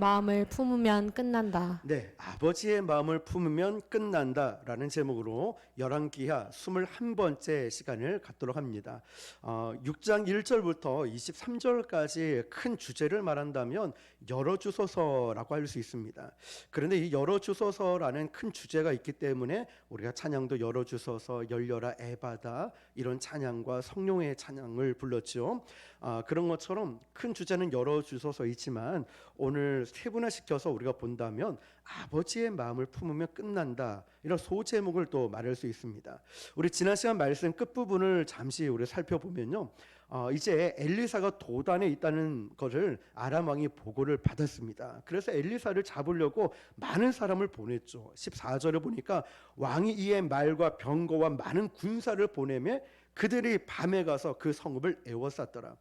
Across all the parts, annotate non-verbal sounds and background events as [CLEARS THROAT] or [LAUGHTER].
마음을 품으면 끝난다. 네, 아버지의 마음을 품으면 끝난다라는 제목으로 열왕기하 21번째 시간을 갖도록 합니다. 어, 6장 1절부터 23절까지 큰 주제를 말한다면 열어주소서라고 할 수 있습니다. 그런데 이 열어주소서라는 큰 주제가 있기 때문에 우리가 찬양도 열어주소서 열려라 에바다 이런 찬양과 성령의 찬양을 불렀죠. 아, 그런 것처럼 큰 주제는 열어주소서이지만 오늘 세분화시켜서 우리가 본다면 아버지의 마음을 품으면 끝난다 이런 소제목을 또 말할 수 있습니다. 우리 지난 시간 말씀 끝 부분을 잠시 우리 살펴보면요. 어, 이제 엘리사가 도단에 있다는 것을 아람 왕이 보고를 받았습니다. 그래서 엘리사를 잡으려고 많은 사람을 보냈죠. 14절에 보니까 왕이 이에 말과 병거와 많은 군사를 보내매 그들이 밤에 가서 그 성읍을 에워쌌더라.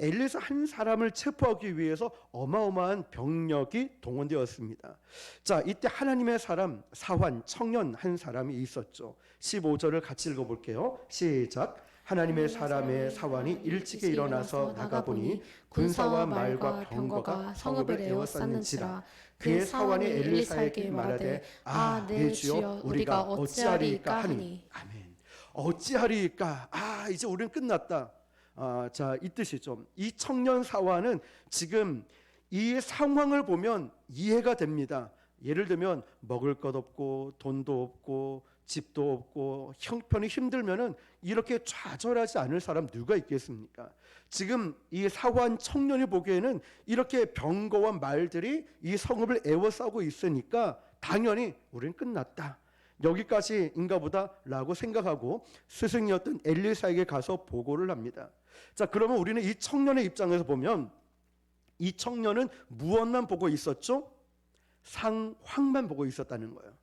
엘리사 한 사람을 체포하기 위해서 어마어마한 병력이 동원되었습니다. 자, 이때 하나님의 사람 사환 청년 한 사람이 있었죠. 15절을 같이 읽어 볼게요. 시작. 하나님의 사람의 사환이 일찍이 일어나서 나가보니 군사와 말과 병거가 성읍을 에워쌌는지라 그의 사환이 엘리사에게 말하되 아 내 주여 우리가 어찌하리이까 하니 아멘. 어찌하리이까 아 이제 우리는 끝났다. 아, 자, 이 뜻이죠. 이 청년 사화는 지금 이 상황을 보면 이해가 됩니다. 예를 들면 먹을 것 없고 돈도 없고 집도 없고 형편이 힘들면은 이렇게 좌절하지 않을 사람 누가 있겠습니까? 지금 이 사환 청년이 보기에는 이렇게 병거와 말들이 이 성읍을 에워싸고 있으니까 당연히 우린 끝났다. 여기까지인가 보다라고 생각하고 스승이었던 엘리사에게 가서 보고를 합니다. 자, 그러면 우리는 이 청년의 입장에서 보면 이 청년은 무엇만 보고 있었죠? 상황만 보고 있었다는 거예요.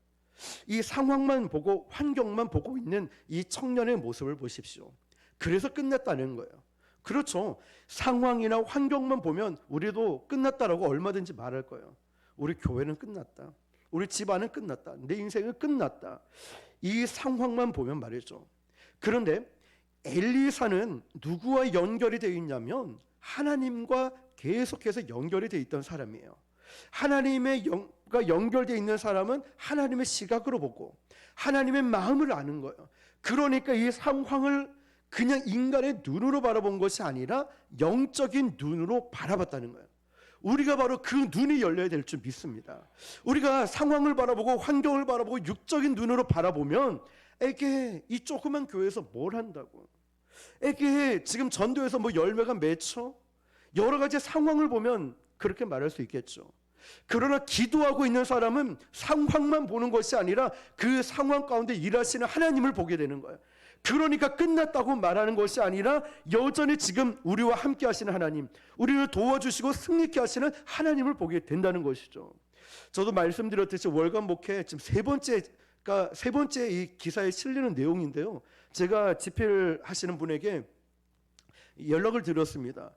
이 상황만 보고 환경만 보고 있는 이 청년의 모습을 보십시오. 그래서 끝났다는 거예요. 그렇죠. 상황이나 환경만 보면 우리도 끝났다라고 얼마든지 말할 거예요. 우리 교회는 끝났다. 우리 집안은 끝났다. 내 인생은 끝났다. 이 상황만 보면 말이죠. 그런데 엘리사는 누구와 연결이 되어 있냐면 하나님과 계속해서 연결이 되어 있던 사람이에요. 하나님의 영과 연결되어 있는 사람은 하나님의 시각으로 보고 하나님의 마음을 아는 거예요. 그러니까 이 상황을 그냥 인간의 눈으로 바라본 것이 아니라 영적인 눈으로 바라봤다는 거예요. 우리가 바로 그 눈이 열려야 될 줄 믿습니다. 우리가 상황을 바라보고 환경을 바라보고 육적인 눈으로 바라보면 에게 이 조그만 교회에서 뭘 한다고? 에게 지금 전도에서 뭐 열매가 맺혀? 여러 가지 상황을 보면 그렇게 말할 수 있겠죠. 그러나 기도하고 있는 사람은 상황만 보는 것이 아니라 그 상황 가운데 일하시는 하나님을 보게 되는 거예요. 그러니까 끝났다고 말하는 것이 아니라 여전히 지금 우리와 함께 하시는 하나님, 우리를 도와주시고 승리케 하시는 하나님을 보게 된다는 것이죠. 저도 말씀드렸듯이 월간 목회 지금 세 번째가 세 번째 이 기사에 실리는 내용인데요. 제가 집회를 하시는 분에게 연락을 드렸습니다.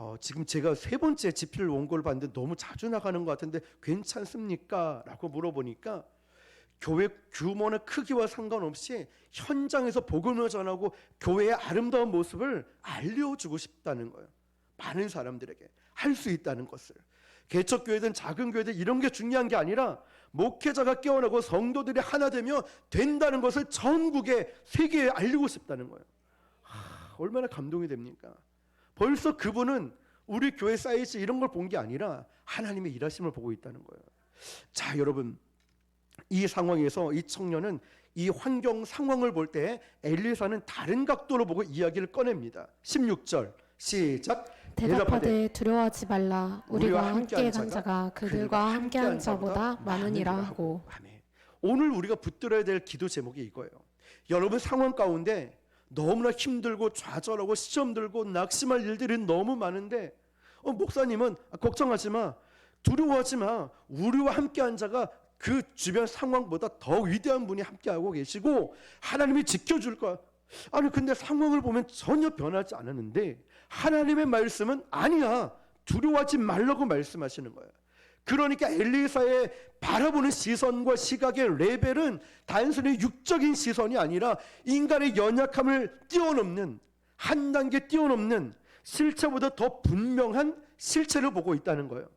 어, 지금 제가 세 번째 집필 원고를 봤는데 너무 자주 나가는 것 같은데 괜찮습니까? 라고 물어보니까 교회 규모나 크기와 상관없이 현장에서 복음을 전하고 교회의 아름다운 모습을 알려주고 싶다는 거예요. 많은 사람들에게 할 수 있다는 것을. 개척교회든 작은 교회든 이런 게 중요한 게 아니라 목회자가 깨어나고 성도들이 하나 되면 된다는 것을 전국에 세계에 알리고 싶다는 거예요. 하, 얼마나 감동이 됩니까? 벌써 그분은 우리 교회 사이즈 이런 걸 본 게 아니라 하나님의 일하심을 보고 있다는 거예요. 자, 여러분. 이 상황에서 이 청년은 이 환경 상황을 볼 때 엘리사는 다른 각도로 보고 이야기를 꺼냅니다. 16절 시작. 대답하되 두려워하지 말라. 우리가 함께 간 자가 자가 그들과 함께 한 자보다 많으니라 하고. 아멘. 오늘 우리가 붙들어야 될 기도 제목이 이거예요. 여러분 상황 가운데 너무나 힘들고 좌절하고 시험 들고 낙심할 일들이 너무 많은데 어, 목사님은 아, 걱정하지 마. 두려워하지 마. 우리와 함께한 자가 그 주변 상황보다 더 위대한 분이 함께하고 계시고 하나님이 지켜줄 거야. 아니 근데 상황을 보면 전혀 변하지 않았는데 하나님의 말씀은 아니야. 두려워하지 말라고 말씀하시는 거예요. 그러니까 엘리사의 바라보는 시선과 시각의 레벨은 단순히 육적인 시선이 아니라 인간의 연약함을 뛰어넘는 한 단계 뛰어넘는 실체보다 더 분명한 실체를 보고 있다는 거예요.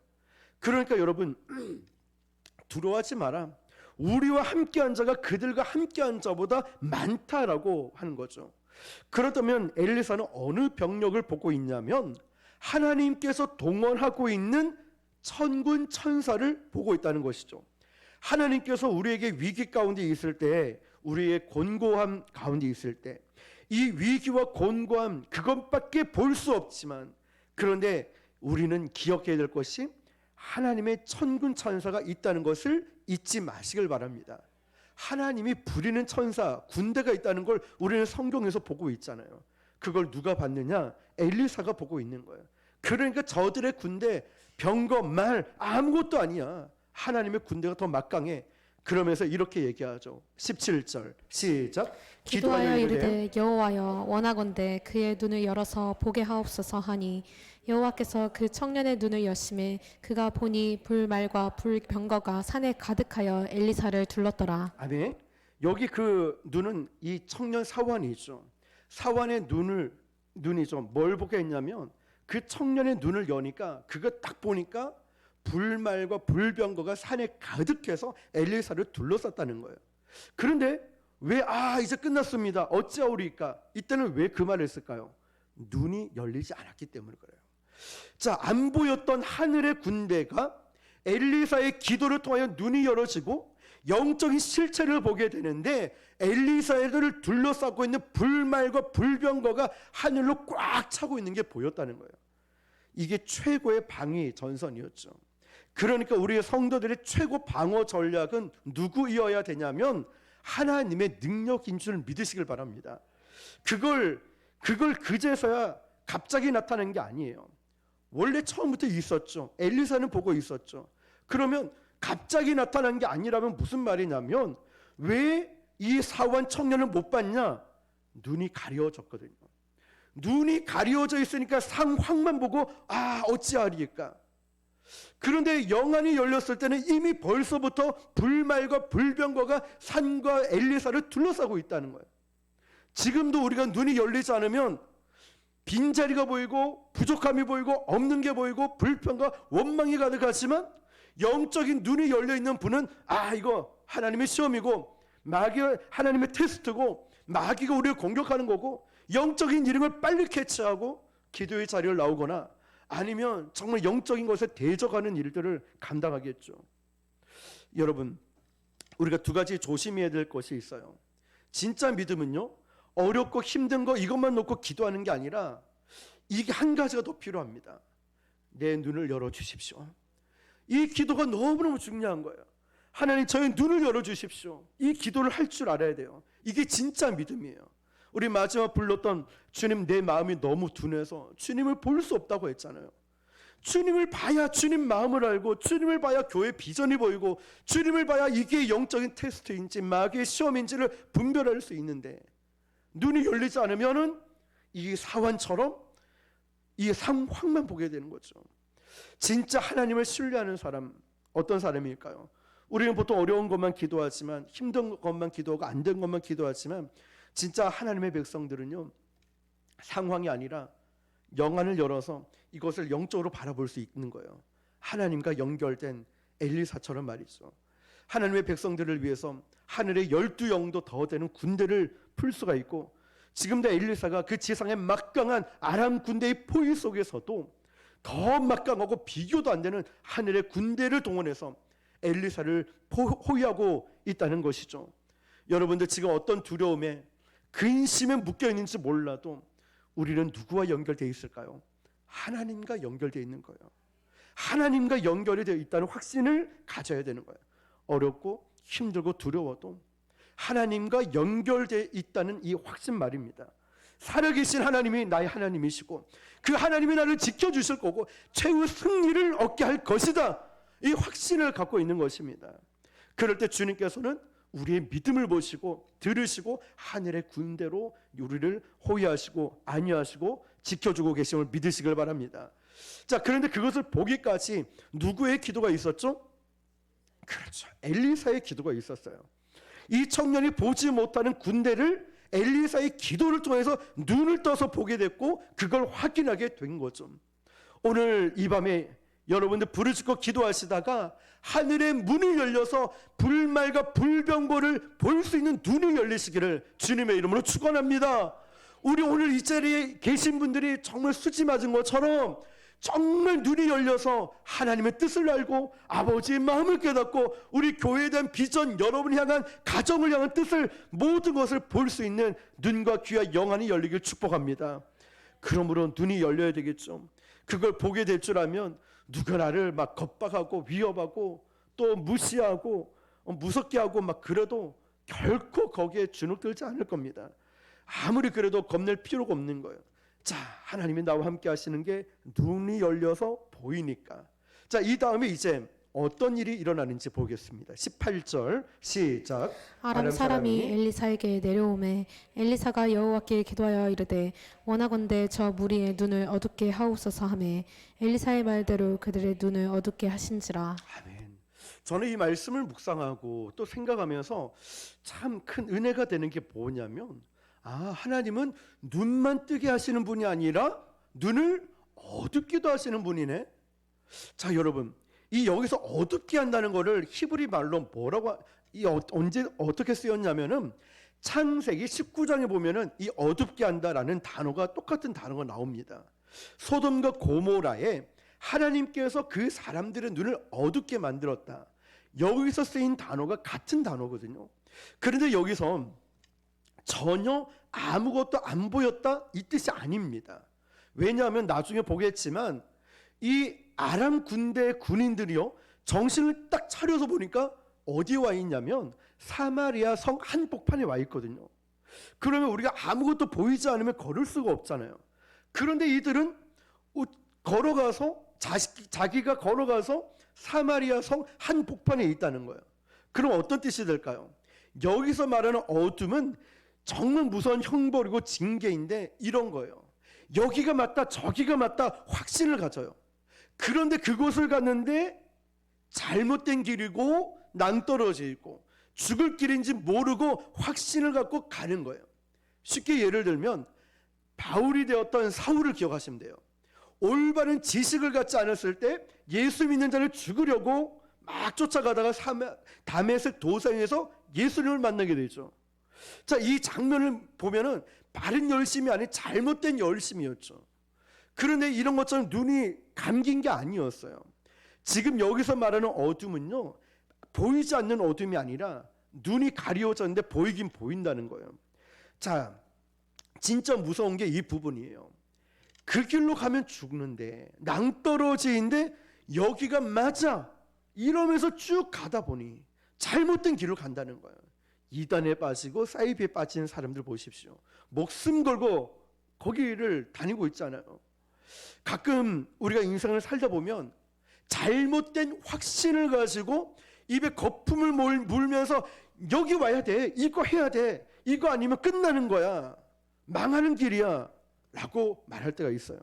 그러니까 여러분 [CLEARS THROAT] 두려워하지 마라. 우리와 함께한 자가 그들과 함께한 자보다 많다라고 하는 거죠. 그렇다면 엘리사는 어느 병력을 보고 있냐면 하나님께서 동원하고 있는 천군 천사를 보고 있다는 것이죠. 하나님께서 우리에게 위기 가운데 있을 때, 우리의 곤고함 가운데 있을 때, 이 위기와 곤고함 그것밖에 볼 수 없지만, 그런데 우리는 기억해야 될 것이 하나님의 천군 천사가 있다는 것을 잊지 마시길 바랍니다. 하나님이 부리는 천사 군대가 있다는 걸 우리는 성경에서 보고 있잖아요. 그걸 누가 봤느냐? 엘리사가 보고 있는 거예요. 그러니까 저들의 군대 병거 말 아무것도 아니야. 하나님의 군대가 더 막강해. 그러면서 이렇게 얘기하죠. 17절 시작. 기도하여 이르되 여호와여 원하건대 그의 눈을 열어서 보게 하옵소서 하니 여호와께서 그 청년의 눈을 여심해 그가 보니 불말과 불병거가 산에 가득하여 엘리사를 둘렀더라 아멘. 여기 그 눈은 이 청년 사환이죠. 사환의 눈을 눈이죠. 뭘 보게 했냐면 그 청년의 눈을 여니까 그거 딱 보니까 불말과 불병거가 산에 가득해서 엘리사를 둘러쌌다는 거예요. 그런데 왜 아 이제 끝났습니다. 어찌하오리까? 이때는 왜 그 말을 했을까요? 눈이 열리지 않았기 때문에 그래요. 자, 안 보였던 하늘의 군대가 엘리사의 기도를 통하여 눈이 열어지고 영적인 실체를 보게 되는데 엘리사를 둘러싸고 있는 불말과 불병거가 하늘로 꽉 차고 있는 게 보였다는 거예요. 이게 최고의 방위 전선이었죠. 그러니까 우리의 성도들의 최고 방어 전략은 누구이어야 되냐면 하나님의 능력인 줄 믿으시길 바랍니다. 그걸 그걸 그제서야 갑자기 나타난 게 아니에요. 원래 처음부터 있었죠. 엘리사는 보고 있었죠. 그러면 갑자기 나타난 게 아니라면 무슨 말이냐면 왜 이 사원 청년을 못 봤냐? 눈이 가려졌거든요. 눈이 가려져 있으니까 상황만 보고 아 어찌하리까? 그런데 영안이 열렸을 때는 이미 벌써부터 불말과 불병거가 산과 엘리사를 둘러싸고 있다는 거예요. 지금도 우리가 눈이 열리지 않으면 빈자리가 보이고 부족함이 보이고 없는 게 보이고 불평과 원망이 가득하지만 영적인 눈이 열려 있는 분은 아 이거 하나님의 시험이고 마귀가 하나님의 테스트고 마귀가 우리를 공격하는 거고 영적인 이름을 빨리 캐치하고 기도의 자리를 나오거나 아니면 정말 영적인 것에 대적하는 일들을 감당하겠죠. 여러분 우리가 두 가지 조심해야 될 것이 있어요. 진짜 믿음은요 어렵고 힘든 거 이것만 놓고 기도하는 게 아니라 이게 한 가지가 더 필요합니다. 내 눈을 열어 주십시오. 이 기도가 너무너무 중요한 거예요. 하나님 저의 눈을 열어 주십시오. 이 기도를 할 줄 알아야 돼요. 이게 진짜 믿음이에요. 우리 마지막 불렀던 주님 내 마음이 너무 둔해서 주님을 볼 수 없다고 했잖아요. 주님을 봐야 주님 마음을 알고 주님을 봐야 교회 비전이 보이고 주님을 봐야 이게 영적인 테스트인지 마귀의 시험인지를 분별할 수 있는데 눈이 열리지 않으면은 이 사환처럼 이 상황만 보게 되는 거죠. 진짜 하나님을 신뢰하는 사람 어떤 사람일까요? 우리는 보통 어려운 것만 기도하지만 힘든 것만 기도하고 안 된 것만 기도하지만 진짜 하나님의 백성들은요 상황이 아니라 영안을 열어서 이것을 영적으로 바라볼 수 있는 거예요. 하나님과 연결된 엘리사처럼 말이죠. 하나님의 백성들을 위해서 하늘의 열두 영도 더 되는 군대를 풀 수가 있고 지금도 엘리사가 그 지상의 막강한 아람 군대의 포위 속에서도 더 막강하고 비교도 안 되는 하늘의 군대를 동원해서 엘리사를 호위하고 있다는 것이죠. 여러분들 지금 어떤 두려움에 근심에 묶여 있는지 몰라도 우리는 누구와 연결되어 있을까요? 하나님과 연결되어 있는 거예요. 하나님과 연결이 되어 있다는 확신을 가져야 되는 거예요. 어렵고 힘들고 두려워도 하나님과 연결되어 있다는 이 확신 말입니다. 살아계신 하나님이 나의 하나님이시고 그 하나님이 나를 지켜주실 거고 최후 승리를 얻게 할 것이다. 이 확신을 갖고 있는 것입니다. 그럴 때 주님께서는 우리의 믿음을 보시고 들으시고 하늘의 군대로 우리를 호위하시고 안위하시고 지켜주고 계심을 믿으시길 바랍니다. 자, 그런데 그것을 보기까지 누구의 기도가 있었죠? 그렇죠. 엘리사의 기도가 있었어요. 이 청년이 보지 못하는 군대를 엘리사의 기도를 통해서 눈을 떠서 보게 됐고 그걸 확인하게 된 거죠. 오늘 이 밤에 여러분들 부르짖고 기도하시다가 하늘의 문이 열려서 불말과 불병거를 볼 수 있는 눈이 열리시기를 주님의 이름으로 축원합니다. 우리 오늘 이 자리에 계신 분들이 정말 수지 맞은 것처럼 정말 눈이 열려서 하나님의 뜻을 알고 아버지의 마음을 깨닫고 우리 교회에 대한 비전 여러분을 향한 가정을 향한 뜻을 모든 것을 볼 수 있는 눈과 귀와 영안이 열리길 축복합니다. 그러므로 눈이 열려야 되겠죠. 그걸 보게 될 줄 알면 누가 나를 막 겁박하고 위협하고 또 무시하고 어, 무섭게 하고 막 그래도 결코 거기에 주눅들지 않을 겁니다. 아무리 그래도 겁낼 필요가 없는 거예요. 자, 하나님이 나와 함께 하시는 게 눈이 열려서 보이니까. 자, 이 다음에 이제 어떤 일이 일어나는지 보겠습니다. 18절 시작. 아람 사람이 엘리사에게 내려오매 엘리사가 여호와께 기도하여 이르되 원하건대 저 무리의 눈을 어둡게 하옵소서 하매 엘리사의 말대로 그들의 눈을 어둡게 하신지라 아멘. 저는 이 말씀을 묵상하고 또 생각하면서 참 큰 은혜가 되는 게 뭐냐면 아, 하나님은 눈만 뜨게 하시는 분이 아니라 눈을 어둡기도 하시는 분이네. 자, 여러분. 이 여기서 어둡게 한다는 거를 히브리 말로 뭐라고 하- 이 어, 언제 어떻게 쓰였냐면은 창세기 19장에 보면은 이 어둡게 한다라는 단어가 똑같은 단어가 나옵니다. 소돔과 고모라에 하나님께서 그 사람들의 눈을 어둡게 만들었다. 여기서 쓰인 단어가 같은 단어거든요. 그런데 여기서 전혀 아무것도 안 보였다 이 뜻이 아닙니다. 왜냐하면 나중에 보겠지만 이 아람 군대 군인들이요 정신을 딱 차려서 보니까 어디에 와 있냐면 사마리아 성 한복판에 와 있거든요. 그러면 우리가 아무것도 보이지 않으면 걸을 수가 없잖아요. 그런데 이들은 우- 걸어가서 자식, 자기가 걸어가서 사마리아 성 한복판에 있다는 거예요. 그럼 어떤 뜻이 될까요? 여기서 말하는 어둠은 정말 무서운 형벌이고 징계인데 이런 거예요. 여기가 맞다, 저기가 맞다 확신을 가져요. 그런데 그곳을 갔는데 잘못된 길이고 낭떠러지고 죽을 길인지 모르고 확신을 갖고 가는 거예요. 쉽게 예를 들면 바울이 되었던 사울을 기억하시면 돼요. 올바른 지식을 갖지 않았을 때 예수 믿는 자를 죽으려고 막 쫓아가다가 다메섹 도상에서 예수님을 만나게 되죠. 자, 이 장면을 보면은 바른 열심이 아닌 잘못된 열심이었죠. 그런데 이런 것처럼 눈이 감긴 게 아니었어요. 지금 여기서 말하는 어둠은요, 보이지 않는 어둠이 아니라 눈이 가리워졌는데 보이긴 보인다는 거예요. 자, 진짜 무서운 게 이 부분이에요. 그 길로 가면 죽는데 낭떠러지인데 여기가 맞아 이러면서 쭉 가다 보니 잘못된 길로 간다는 거예요. 이단에 빠지고 사이비에 빠지는 사람들 보십시오. 목숨 걸고 거기를 다니고 있잖아요. 가끔 우리가 인생을 살다 보면 잘못된 확신을 가지고 입에 거품을 몰- 물면서 여기 와야 돼. 이거 해야 돼. 이거 아니면 끝나는 거야. 망하는 길이야. 라고 말할 때가 있어요.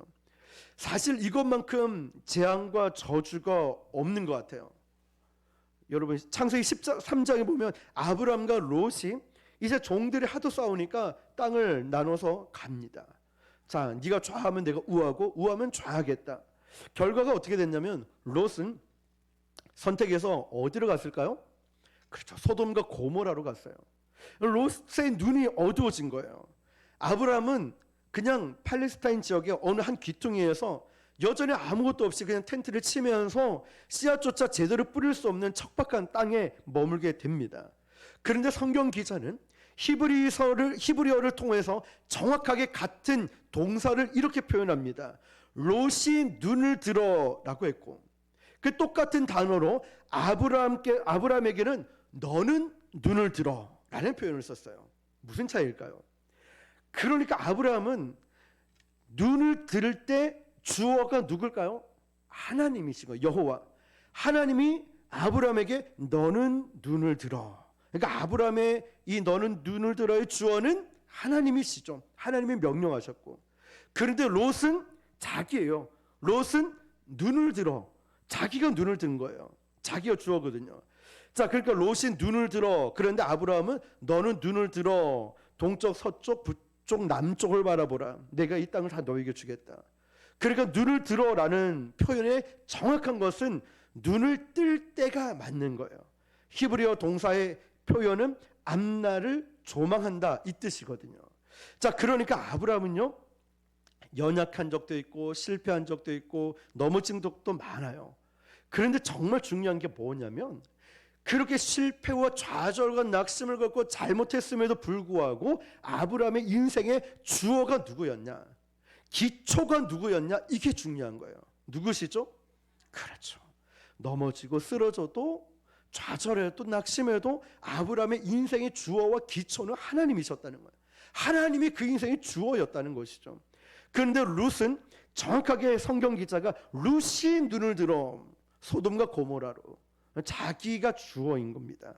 사실 이것만큼 재앙과 저주가 없는 것 같아요. 여러분 창세기 13장에 보면 아브람과 롯이 이제 종들이 하도 싸우니까 땅을 나눠서 갑니다. 자, 네가 좌하면 내가 우하고 우하면 좌하겠다. 결과가 어떻게 됐냐면 롯은 선택해서 어디로 갔을까요? 그렇죠. 소돔과 고모라로 갔어요. 롯의 눈이 어두워진 거예요. 아브람은 그냥 팔레스타인 지역의 어느 한 귀퉁이에서 여전히 아무것도 없이 그냥 텐트를 치면서 씨앗조차 제대로 뿌릴 수 없는 척박한 땅에 머물게 됩니다. 그런데 성경 기자는 히브리서를 히브리어를 통해서 정확하게 같은 동사를 이렇게 표현합니다. 롯이 눈을 들어라고 했고 그 똑같은 단어로 아브라함께 아브라함에게는 너는 눈을 들어라는 표현을 썼어요. 무슨 차이일까요? 그러니까 아브라함은 눈을 들을 때 주어가 누굴까요? 하나님이시고 여호와. 하나님이 아브라함에게 너는 눈을 들어. 그러니까 아브라함의 이 너는 눈을 들어의 주어는 하나님이시죠. 하나님이 명령하셨고. 그런데 롯은 자기예요. 롯은 눈을 들어. 자기가 눈을 든 거예요. 자기가 주어거든요. 자, 그러니까 롯이 눈을 들어. 그런데 아브라함은 너는 눈을 들어. 동쪽, 서쪽, 북쪽, 남쪽을 바라보라. 내가 이 땅을 다 너에게 주겠다. 그러니까 눈을 들어라는 표현의 정확한 것은 눈을 뜰 때가 맞는 거예요. 히브리어 동사의 표현은 앞날을 조망한다 이 뜻이거든요. 자, 그러니까 아브라함은요. 연약한 적도 있고 실패한 적도 있고 넘어진 적도 많아요. 그런데 정말 중요한 게 뭐냐면 그렇게 실패와 좌절과 낙심을 겪고 잘못했음에도 불구하고 아브라함의 인생의 주어가 누구였냐? 기초가 누구였냐? 이게 중요한 거예요. 누구시죠? 그렇죠. 넘어지고 쓰러져도 좌절해도 낙심해도 아브라함의 인생의 주어와 기초는 하나님이셨다는 거예요. 하나님이 그 인생의 주어였다는 것이죠. 그런데 룻은 정확하게 성경 기자가 룻이 눈을 들어 소돔과 고모라로 자기가 주어인 겁니다.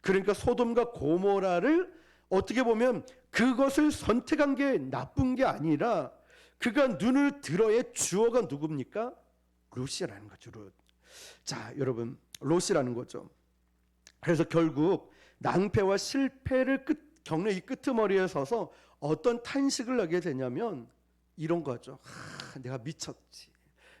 그러니까 소돔과 고모라를 어떻게 보면 그것을 선택한 게 나쁜 게 아니라 그가 눈을 들어의 주어가 누굽니까? 룻이라는 거죠. 룻. 자, 여러분, 롯이라는 거죠. 그래서 결국 낭패와 실패를 끝, 겪는 이 끄트머리에 서서 어떤 탄식을 하게 되냐면 이런 거죠. 하, 내가 미쳤지.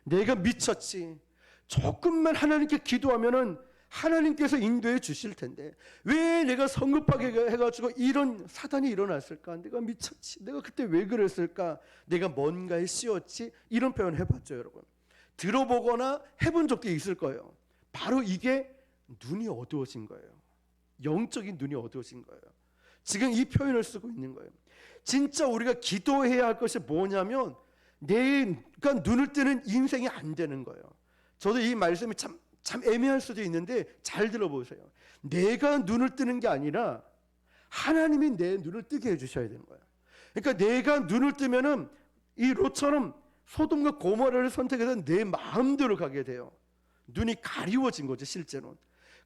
내가 미쳤지. 조금만 하나님께 기도하면은 하나님께서 인도해 주실 텐데 왜 내가 성급하게 해가지고 이런 사단이 일어났을까? 내가 미쳤지. 내가 그때 왜 그랬을까? 내가 뭔가에 씌웠지? 이런 표현 해봤죠, 여러분. 들어보거나 해본 적도 있을 거예요. 바로 이게 눈이 어두워진 거예요. 영적인 눈이 어두워진 거예요. 지금 이 표현을 쓰고 있는 거예요. 진짜 우리가 기도해야 할 것이 뭐냐면 내가 눈을 뜨는 인생이 안 되는 거예요. 저도 이 말씀이 참, 참 애매할 수도 있는데 잘 들어보세요. 내가 눈을 뜨는 게 아니라 하나님이 내 눈을 뜨게 해주셔야 되는 거예요. 그러니까 내가 눈을 뜨면은 이 롯처럼 소돔과 고모라를 선택해서 내 마음대로 가게 돼요. 눈이 가리워진 거죠, 실제로는.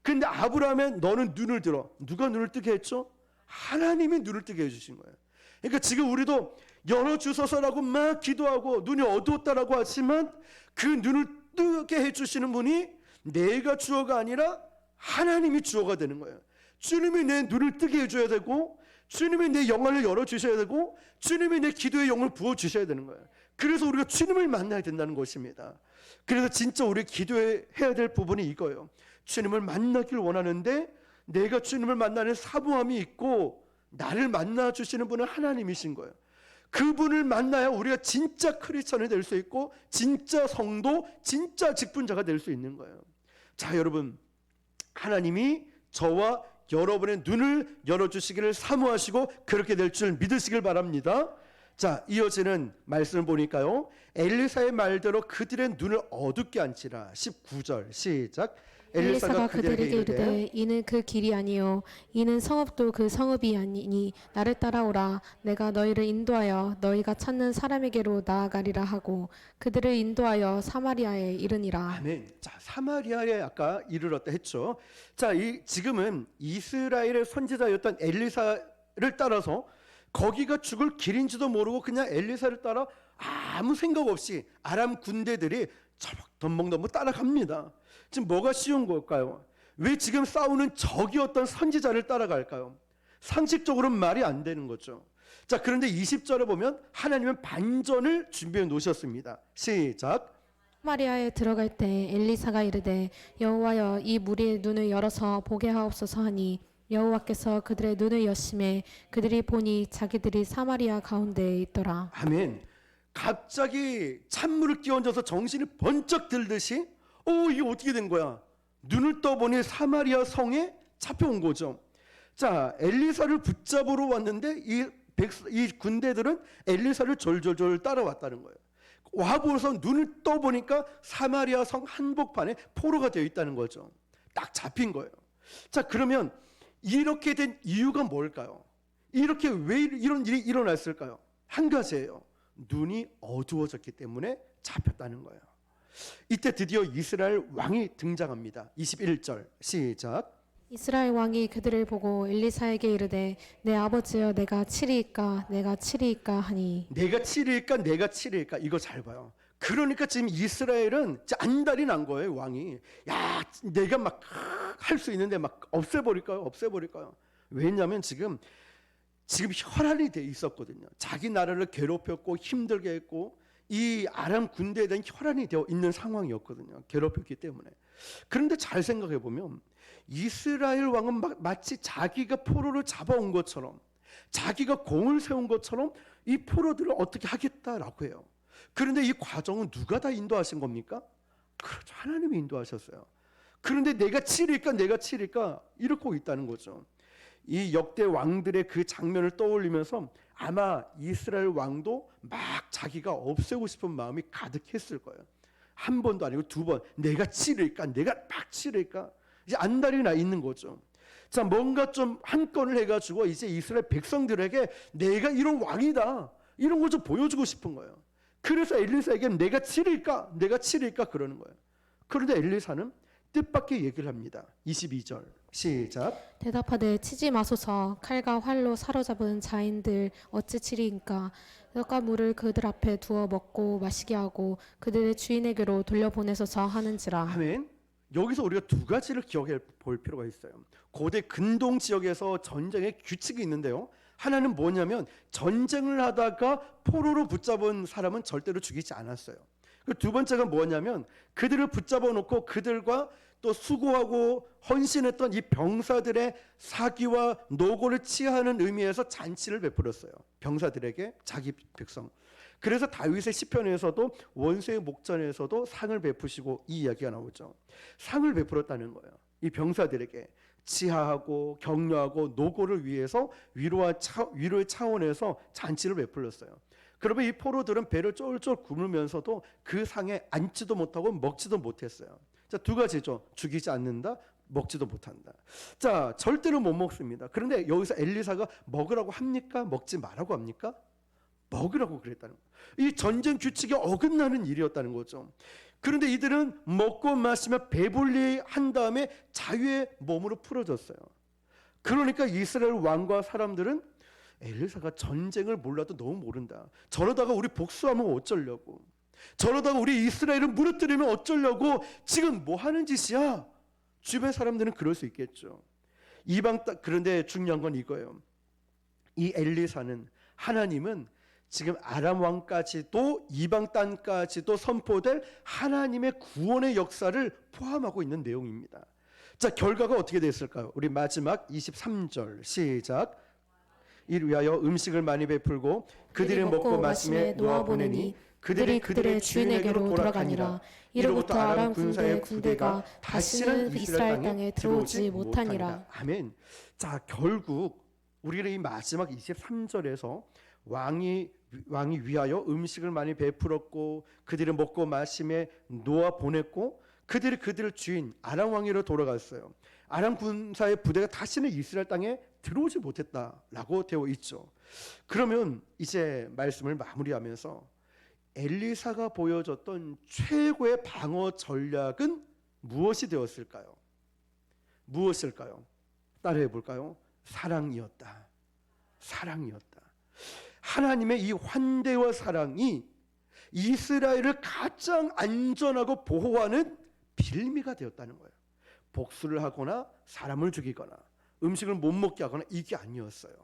근데 아브라함은 너는 눈을 들어. 누가 눈을 뜨게 했죠? 하나님이 눈을 뜨게 해주신 거예요. 그러니까 지금 우리도 열어 주소서라고 막 기도하고 눈이 어두웠다라고 하지만 그 눈을 뜨게 해주시는 분이 내가 주어가 아니라 하나님이 주어가 되는 거예요. 주님이 내 눈을 뜨게 해줘야 되고 주님이 내 영안을 열어 주셔야 되고 주님이 내 기도의 영을 부어 주셔야 되는 거예요. 그래서 우리가 주님을 만나야 된다는 것입니다. 그래서 진짜 우리 기도해야 될 부분이 이거예요. 주님을 만나길 원하는데 내가 주님을 만나는 사부함이 있고 나를 만나 주시는 분은 하나님이신 거예요. 그분을 만나야 우리가 진짜 크리스천이 될 수 있고 진짜 성도, 진짜 직분자가 될 수 있는 거예요. 자, 여러분. 하나님이 저와 여러분의 눈을 열어 주시기를 사모하시고 그렇게 될 줄 믿으시길 바랍니다. 자, 이어지는 말씀을 보니까요. 엘리사의 말대로 그들의 눈을 어둡게 한지라. 19절 시작. 엘리사가 그들에게 이르되 이는 그 길이 아니요 이는 성읍도 그 성읍이 아니니 나를 따라오라 내가 너희를 인도하여 너희가 찾는 사람에게로 나아가리라 하고 그들을 인도하여 사마리아에 이르니라 아멘. 자, 사마리아에 아까 이르렀다 했죠. 자, 이 지금은 이스라엘의 선지자였던 엘리사를 따라서 거기가 죽을 길인지도 모르고 그냥 엘리사를 따라 아무 생각 없이 아람 군대들이 덤벙덤벙 따라갑니다. 지금 뭐가 쉬운 걸까요? 왜 지금 싸우는 적이었던 선지자를 따라갈까요? 상식적으로는 말이 안 되는 거죠. 자, 그런데 20절에 보면 하나님은 반전을 준비해 놓으셨습니다. 시작. 사마리아에 들어갈 때 엘리사가 이르되 여호와여 이 무리의 눈을 열어서 보게 하옵소서 하니 여호와께서 그들의 눈을 여심해 그들이 보니 자기들이 사마리아 가운데에 있더라 아멘. 갑자기 찬물을 끼얹어서 정신이 번쩍 들듯이 어 이게 어떻게 된 거야? 눈을 떠보니 사마리아 성에 잡혀온 거죠. 자 엘리사를 붙잡으러 왔는데 이, 백, 이 군대들은 엘리사를 졸졸졸 따라왔다는 거예요. 와보고서 눈을 떠보니까 사마리아 성 한복판에 포로가 되어 있다는 거죠. 딱 잡힌 거예요. 자 그러면 이렇게 된 이유가 뭘까요? 이렇게 왜 이런 일이 일어났을까요? 한 가지예요. 눈이 어두워졌기 때문에 잡혔다는 거예요. 이때 드디어 이스라엘 왕이 등장합니다. 21절 시작. 이스라엘 왕이 그들을 보고 엘리사에게 이르되 내 아버지여 내가 치리이까 내가 치리이까 하니 내가 치리일까 내가 치리일까 이거 잘 봐요. 그러니까 지금 이스라엘은 안달이 난 거예요 왕이. 야 내가 막 할 수 있는데 막 없애버릴까요? 없애버릴까요? 왜냐하면 지금 지금 혈안이 돼 있었거든요. 자기 나라를 괴롭혔고 힘들게 했고 이 아람 군대에 대한 혈안이 되어 있는 상황이었거든요. 괴롭혔기 때문에. 그런데 잘 생각해 보면 이스라엘 왕은 막- 마치 자기가 포로를 잡아온 것처럼 자기가 공을 세운 것처럼 이 포로들을 어떻게 하겠다라고 해요. 그런데 이 과정은 누가 다 인도하신 겁니까? 그렇죠. 하나님이 인도하셨어요. 그런데 내가 치릴까 내가 치릴까 이렇게 있다는 거죠. 이 역대 왕들의 그 장면을 떠올리면서 아마 이스라엘 왕도 막 자기가 없애고 싶은 마음이 가득했을 거예요. 한 번도 아니고 두 번. 내가 치를까? 내가 막 치를까? 이제 안달이 나 있는 거죠. 자, 뭔가 좀 한 건을 해가지고 이제 이스라엘 백성들에게 내가 이런 왕이다. 이런 걸 좀 보여주고 싶은 거예요. 그래서 엘리사에게 내가 치릴까? 내가 치릴까? 그러는 거예요. 그런데 엘리사는 뜻밖의 얘기를 합니다. 22절 시작. 대답하되 치지 마소서 칼과 활로 사로잡은 자인들 어찌 치리인가 떡과 물을 그들 앞에 두어 먹고 마시게 하고 그들의 주인에게로 돌려보내소서 하는지라 아멘. 여기서 우리가 두 가지를 기억해 볼 필요가 있어요. 고대 근동 지역에서 전쟁의 규칙이 있는데요. 하나는 뭐냐면 전쟁을 하다가 포로로 붙잡은 사람은 절대로 죽이지 않았어요. 그 두 번째가 뭐냐면 그들을 붙잡아 놓고 그들과 또 수고하고 헌신했던 이 병사들의 사기와 노고를 치하는 의미에서 잔치를 베풀었어요. 병사들에게 자기 백성. 그래서 다윗의 시편에서도 원수의 목전에서도 상을 베푸시고 이 이야기가 나오죠. 상을 베풀었다는 거예요. 이 병사들에게 치하하고 격려하고 노고를 위해서 위로와 차, 위로의 차원에서 잔치를 베풀었어요. 그러면 이 포로들은 배를 쫄쫄 굶으면서도 그 상에 앉지도 못하고 먹지도 못했어요. 자, 두 가지죠. 죽이지 않는다, 먹지도 못한다. 자, 절대로 못 먹습니다. 그런데 여기서 엘리사가 먹으라고 합니까? 먹지 말라고 합니까? 먹으라고 그랬다는 거예요. 이 전쟁 규칙에 어긋나는 일이었다는 거죠. 그런데 이들은 먹고 마시며 배불리 한 다음에 자유의 몸으로 풀어졌어요. 그러니까 이스라엘 왕과 사람들은 엘리사가 전쟁을 몰라도 너무 모른다. 저러다가 우리 복수하면 어쩌려고. 저러다가 우리 이스라엘을 무너뜨리면 어쩌려고 지금 뭐 하는 짓이야? 주변 사람들은 그럴 수 있겠죠. 이방 땅 그런데 중요한 건 이거예요. 이 엘리사는 하나님은 지금 아람 왕까지도 이방 땅까지도 선포될 하나님의 구원의 역사를 포함하고 있는 내용입니다. 자, 결과가 어떻게 됐을까요? 우리 마지막 23절 시작. 이를 위하여 음식을 많이 베풀고 그들이 먹고 마심에 놓아 보내니 그들이 그들의 주인에게로 돌아가니라. 이로부터 아람 군대의 군대가 다시는 이스라엘 땅에 들어오지 못하니라. 아멘. 자, 결국 우리는 이 마지막 23절에서 왕이 왕이 위하여 음식을 많이 베풀었고 그들이 먹고 마심에 놓아 보냈고 그들이 그들의 주인 아람 왕위로 돌아갔어요. 아람 군사의 부대가 다시는 이스라엘 땅에 들어오지 못했다라고 되어 있죠. 그러면 이제 말씀을 마무리하면서 엘리사가 보여줬던 최고의 방어 전략은 무엇이 되었을까요? 무엇일까요? 따라해 볼까요? 사랑이었다. 사랑이었다. 하나님의 이 환대와 사랑이 이스라엘을 가장 안전하고 보호하는 빌미가 되었다는 거예요. 복수를 하거나 사람을 죽이거나 음식을 못 먹게 하거나 이게 아니었어요.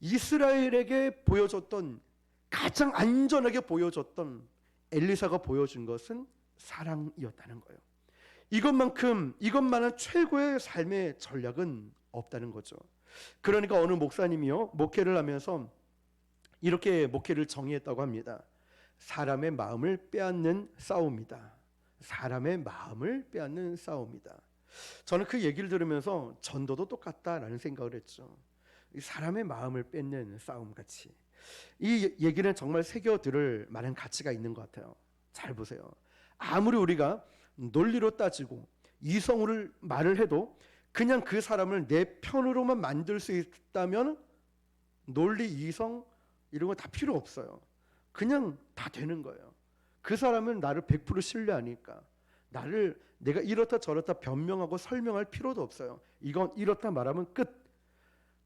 이스라엘에게 보여줬던 가장 안전하게 보여줬던 엘리사가 보여준 것은 사랑이었다는 거예요. 이것만큼 이것만한 최고의 삶의 전략은 없다는 거죠. 그러니까 어느 목사님이요 목회를 하면서 이렇게 목회를 정의했다고 합니다. 사람의 마음을 빼앗는 싸움이다. 사람의 마음을 빼앗는 싸움이다. 저는 그 얘기를 들으면서 전도도 똑같다라는 생각을 했죠. 이 사람의 마음을 뺏는 싸움 같이. 이 얘기는 정말 새겨 들을 만한 가치가 있는 것 같아요. 잘 보세요. 아무리 우리가 논리로 따지고 이성을 말을 해도 그냥 그 사람을 내 편으로만 만들 수 있다면 논리, 이성 이런 거 다 필요 없어요. 그냥 다 되는 거예요. 그 사람은 나를 100% 신뢰하니까 나를 내가 이렇다 저렇다 변명하고 설명할 필요도 없어요. 이건 이렇다 말하면 끝.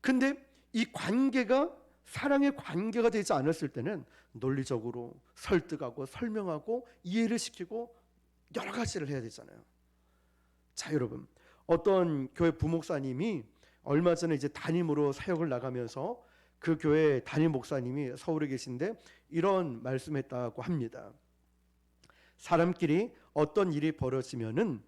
근데 이 관계가 사랑의 관계가 되지 않았을 때는 논리적으로 설득하고 설명하고 이해를 시키고 여러 가지를 해야 되잖아요. 자, 여러분. 어떤 교회 부목사님이 얼마 전에 이제 담임으로 사역을 나가면서 그 교회 담임 목사님이 서울에 계신데 이런 말씀했다고 합니다. 사람끼리 어떤 일이 벌어지면은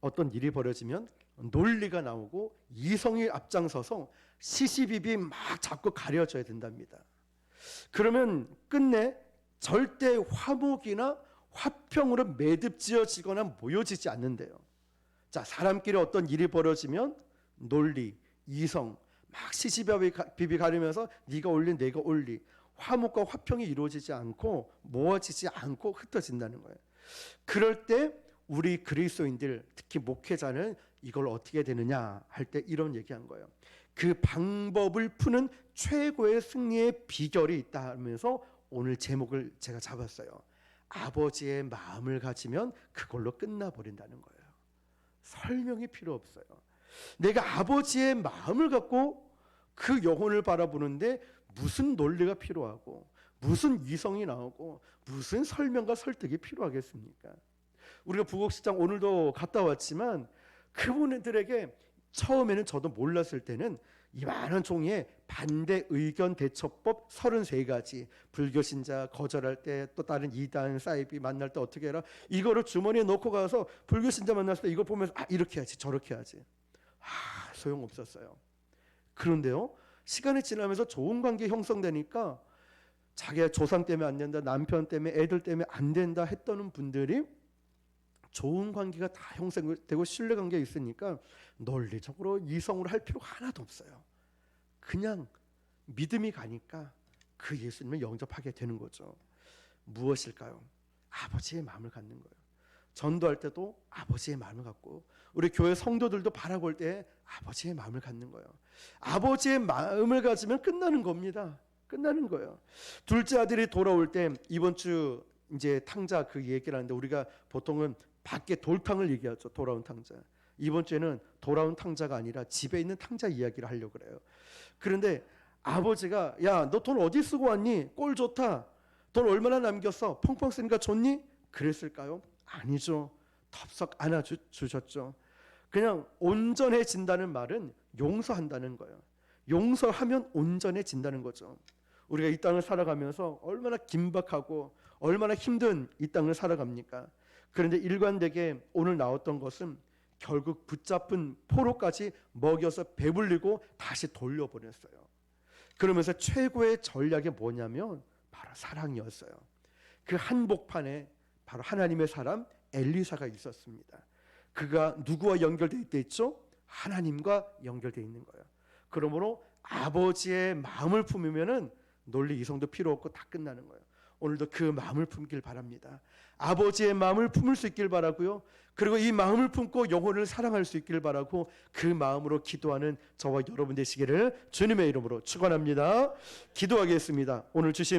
어떤 일이 벌어지면 논리가 나오고 이성이 앞장서서 시시비비 막 자꾸 가려져야 된답니다. 그러면 끝내 절대 화목이나 화평으로 매듭지어지거나 모여지지 않는데요. 자, 사람끼리 어떤 일이 벌어지면 논리, 이성 막 시시비비 가리면서 네가 올리 내가 올리 화목과 화평이 이루어지지 않고 모아지지 않고 흩어진다는 거예요. 그럴 때 우리 그리스도인들 특히 목회자는 이걸 어떻게 되느냐 할 때 이런 얘기한 거예요. 그 방법을 푸는 최고의 승리의 비결이 있다 하면서 오늘 제목을 제가 잡았어요. 아버지의 마음을 가지면 그걸로 끝나 버린다는 거예요. 설명이 필요 없어요. 내가 아버지의 마음을 갖고 그 영혼을 바라보는데 무슨 논리가 필요하고 무슨 이성이 나오고 무슨 설명과 설득이 필요하겠습니까? 우리가 부곡시장 오늘도 갔다 왔지만 그분들에게 처음에는 저도 몰랐을 때는 이 많은 종이에 반대 의견 대처법 33가지 불교 신자 거절할 때 또 다른 이단 사이비 만날 때 어떻게 해라 이거를 주머니에 넣고 가서 불교 신자 만났을 때 이거 보면서 아 이렇게 해야지 저렇게 해야지. 아 소용없었어요. 그런데요 시간이 지나면서 좋은 관계 형성되니까 자기가 조상 때문에 안 된다 남편 때문에 애들 때문에 안 된다 했던 분들이 좋은 관계가 다 형성되고 신뢰 관계가 있으니까 논리적으로 이성으로 할 필요가 하나도 없어요. 그냥 믿음이 가니까 그 예수님을 영접하게 되는 거죠. 무엇일까요? 아버지의 마음을 갖는 거예요. 전도할 때도 아버지의 마음을 갖고 우리 교회 성도들도 바라볼 때 아버지의 마음을 갖는 거예요. 아버지의 마음을 가지면 끝나는 겁니다. 끝나는 거예요. 둘째 아들이 돌아올 때 이번 주 이제 탕자 그 얘기를 하는데 우리가 보통은 밖에 돌탕을 얘기하죠. 돌아온 탕자. 이번 주에는 돌아온 탕자가 아니라 집에 있는 탕자 이야기를 하려고 그래요. 그런데 아버지가 야 너 돈 어디 쓰고 왔니? 꼴 좋다. 돈 얼마나 남겼어? 펑펑 쓰니까 좋니? 그랬을까요? 아니죠. 덥석 안아주 주셨죠. 그냥 온전해진다는 말은 용서한다는 거예요. 용서하면 온전해진다는 거죠. 우리가 이 땅을 살아가면서 얼마나 긴박하고 얼마나 힘든 이 땅을 살아갑니까? 그런데 일관되게 오늘 나왔던 것은 결국 붙잡은 포로까지 먹여서 배불리고 다시 돌려보냈어요. 그러면서 최고의 전략이 뭐냐면 바로 사랑이었어요. 그 한복판에 바로 하나님의 사람 엘리사가 있었습니다. 그가 누구와 연결돼 있죠? 하나님과 연결돼 있는 거예요. 그러므로 아버지의 마음을 품으면은 논리 이성도 필요 없고 다 끝나는 거예요. 오늘도 그 마음을 품길 바랍니다. 아버지의 마음을 품을 수 있길 바라고요. 그리고 이 마음을 품고 영혼을 사랑할 수 있길 바라고 그 마음으로 기도하는 저와 여러분 되시기를 주님의 이름으로 축원합니다. 기도하겠습니다. 오늘 주신